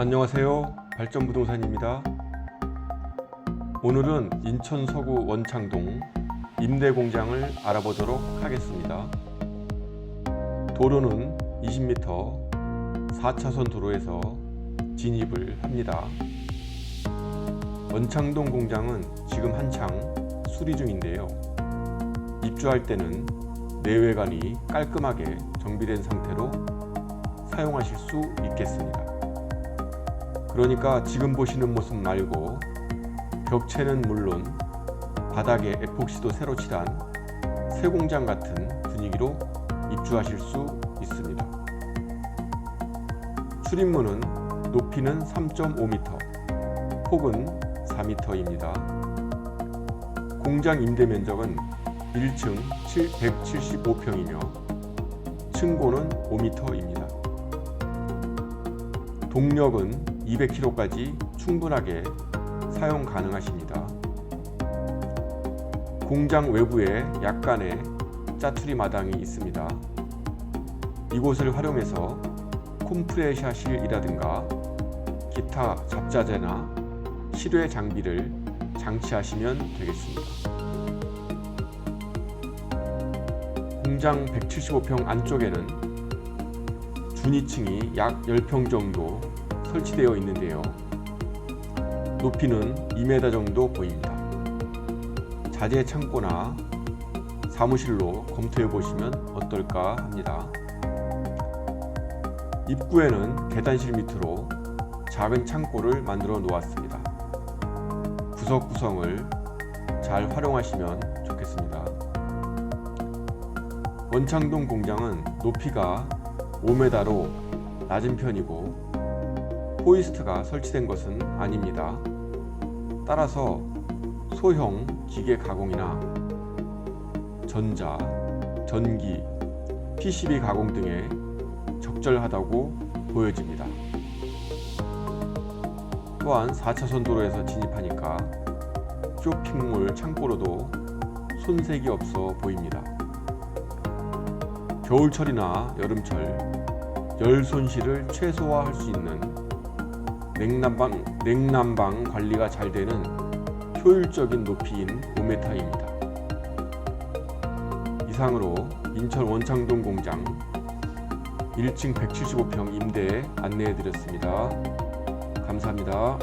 안녕하세요. 발전부동산입니다. 오늘은 인천 서구 원창동 임대 공장을 알아보도록 하겠습니다. 도로는 20m 4차선 도로에서 진입을 합니다. 원창동 공장은 지금 한창 수리 중인데요. 입주할 때는 내외관이 깔끔하게 정비된 상태로 사용하실 수 있겠습니다. 그러니까 지금 보시는 모습 말고 벽체는 물론 바닥에 에폭시도 새로 칠한 새 공장 같은 분위기로 입주하실 수 있습니다. 출입문은 높이는 3.5m, 폭은 4m입니다. 공장 임대 면적은 1층 175평이며 층고는 5m입니다. 동력은 200km까지 충분하게 사용 가능하십니다. 공장 외부에 약간의 짜투리 마당이 있습니다. 이곳을 활용해서 콤프레셔실이라든가 기타 잡자재나 실외 장비를 장치하시면 되겠습니다. 공장 175평 안쪽에는 준위층이 약 10평 정도 설치되어 있는데요. 높이는 2m 정도 보입니다. 자재 창고나 사무실로 검토해 보시면 어떨까 합니다. 입구에는 계단실 밑으로 작은 창고를 만들어 놓았습니다. 구석 구성을 잘 활용하시면 좋겠습니다. 원창동 공장은 높이가 5m로 낮은 편이고 호이스트가 설치된 것은 아닙니다. 따라서 소형 기계 가공이나 전자, 전기, PCB 가공 등에 적절하다고 보여집니다. 또한 4차선 도로에서 진입하니까 쇼핑몰 창고로도 손색이 없어 보입니다. 겨울철이나 여름철 열 손실을 최소화할 수 있는 냉난방, 냉난방 관리가 잘 되는 효율적인 높이인 5m입니다. 이상으로 인천 원창동 공장 1층 175평 임대 안내해 드렸습니다. 감사합니다.